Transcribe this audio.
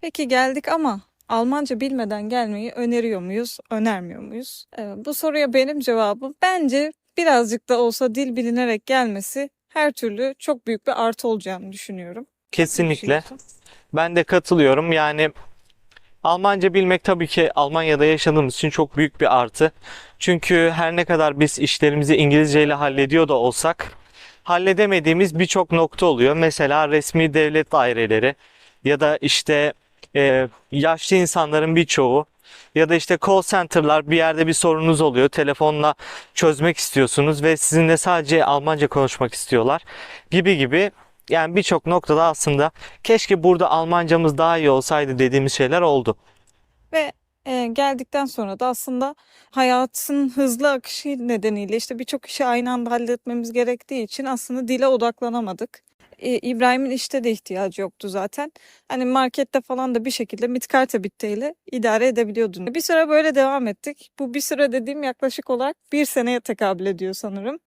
Peki geldik ama Almanca bilmeden gelmeyi öneriyor muyuz, önermiyor muyuz? Ee, bu soruya benim cevabım bence birazcık da olsa dil bilinerek gelmesi her türlü çok büyük bir artı olacağını düşünüyorum. Kesinlikle. Ben de katılıyorum. Yani Almanca bilmek tabii ki Almanya'da yaşadığımız için çok büyük bir artı. Çünkü her ne kadar biz işlerimizi İngilizce ile hallediyor da olsak halledemediğimiz birçok nokta oluyor. Mesela resmi devlet daireleri ya da işte e, yaşlı insanların birçoğu ya da işte call center'lar bir yerde bir sorunuz oluyor. Telefonla çözmek istiyorsunuz ve sizinle sadece Almanca konuşmak istiyorlar gibi gibi. Yani birçok noktada aslında keşke burada Almancamız daha iyi olsaydı dediğimiz şeyler oldu. Ve e, geldikten sonra da aslında hayatın hızlı akışı nedeniyle işte birçok işi aynı anda halletmemiz gerektiği için aslında dile odaklanamadık. İbrahim'in işte de ihtiyacı yoktu zaten. Hani markette falan da bir şekilde mitkarte bitteyle idare edebiliyordun. Bir süre böyle devam ettik. Bu bir süre dediğim yaklaşık olarak bir seneye tekabül ediyor sanırım.